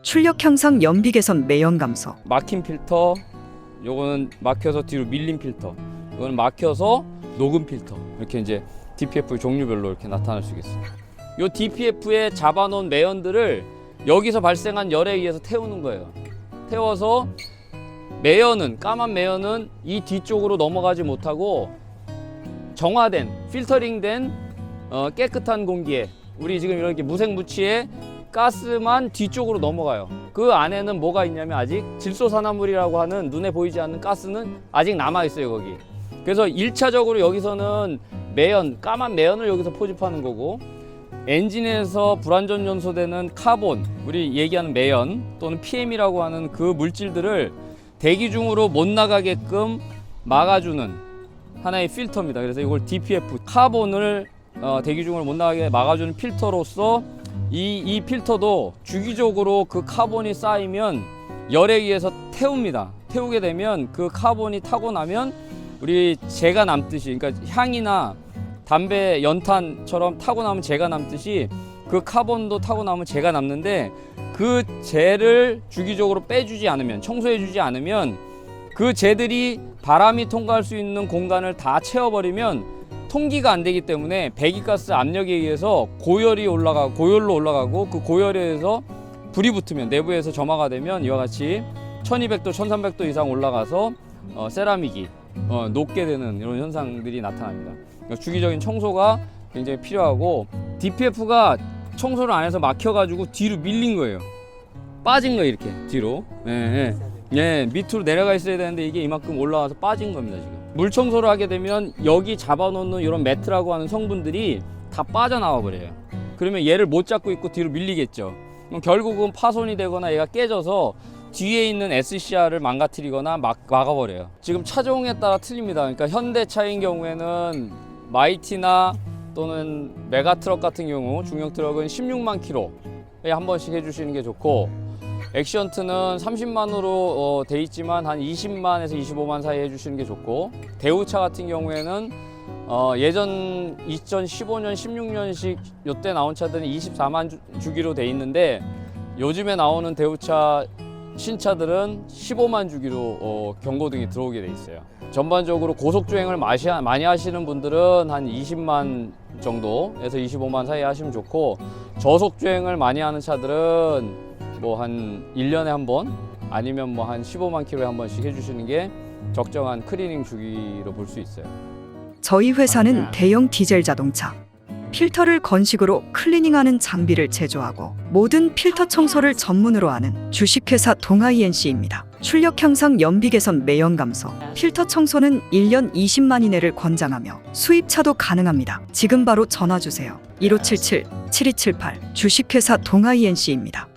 출력 향상 연비 개선 매연 감소 막힌 필터, 요거는 막혀서 뒤로 밀린 필터, 이거는 막혀서 녹음 필터 이렇게 이제 DPF 종류별로 이렇게 나타날 수 있겠어요. 요 DPF에 잡아놓은 매연들을 여기서 발생한 열에 의해서 태우는 거예요. 태워서 매연은 까만 매연은 이 뒤쪽으로 넘어가지 못하고 정화된 필터링된 어, 깨끗한 공기에 우리 지금 이렇게 무색 무취의 가스만 뒤쪽으로 넘어가요. 그 안에는 뭐가 있냐면 아직 질소산화물이라고 하는 눈에 보이지 않는 가스는 아직 남아 있어요 거기. 그래서 1차적으로 여기서는 매연 까만 매연을 여기서 포집하는 거고 엔진에서 불완전 연소되는 카본 우리 얘기하는 매연 또는 PM이라고 하는 그 물질들을 대기 중으로 못 나가게끔 막아주는 하나의 필터입니다. 그래서 이걸 DPF 카본을 어, 대기 중으로 못 나가게 막아주는 필터로서 이, 이 필터도 주기적으로 그 카본이 쌓이면 열에 의해서 태웁니다. 태우게 되면 그 카본이 타고 나면 우리 재가 남듯이 그러니까 향이나 담배 연탄처럼 타고 나면 재가 남듯이 그 카본도 타고 나면 재가 남는데 그 재를 주기적으로 빼주지 않으면 청소해주지 않으면 그 재들이 바람이 통과할 수 있는 공간을 다 채워버리면 통기가 안 되기 때문에 배기가스 압력에 의해서 고열이 올라가 고열로 올라가고 그 고열에 의해서 불이 붙으면 내부에서 점화가 되면 이와 같이 1200도 1300도 이상 올라가서 어, 세라믹이 어, 녹게 되는 이런 현상들이 나타납니다. 그러니까 주기적인 청소가 굉장히 필요하고 DPF가 청소를 안 해서 막혀가지고 뒤로 밀린 거예요. 빠진 거예요 이렇게 뒤로. 예, 예. 예, 밑으로 내려가 있어야 되는데 이게 이만큼 올라와서 빠진 겁니다 지금. 물 청소를 하게 되면 여기 잡아놓는 이런 매트라고 하는 성분들이 다 빠져나와 버려요. 그러면 얘를 못 잡고 있고 뒤로 밀리겠죠. 그럼 결국은 파손이 되거나 얘가 깨져서 뒤에 있는 SCR을 망가뜨리거나 막, 막아버려요. 지금 차종에 따라 틀립니다. 그러니까 현대차인 경우에는 마이티나 또는 메가트럭 같은 경우 중형 트럭은 16만 킬로에 한 번씩 해주시는 게 좋고 액션트는 30만으로 어, 돼 있지만 한 20만에서 25만 사이 해주시는 게 좋고 대우차 같은 경우에는 어, 예전 2015년, 16년식 요때 나온 차들은 24만 주, 주기로 돼 있는데 요즘에 나오는 대우차 신차들은 15만 주기로 어, 경고등이 들어오게 돼 있어요. 전반적으로 고속 주행을 마시, 많이 하시는 분들은 한 20만 정도에서 25만 사이 하시면 좋고 저속 주행을 많이 하는 차들은 뭐한 1년에 한 번 아니면 뭐 한 15만 킬로에 한 번씩 해주시는 게 적정한 클리닝 주기로 볼 수 있어요. 저희 회사는 대형 디젤 자동차 필터를 건식으로 클리닝하는 장비를 제조하고 모든 필터 청소를 전문으로 하는 주식회사 동아이엔씨입니다. 출력 향상 연비 개선 매연 감소 필터 청소는 1년 20만 이내를 권장하며 수입차도 가능합니다. 지금 바로 전화 주세요. 1577 7278 주식회사 동아이엔씨입니다.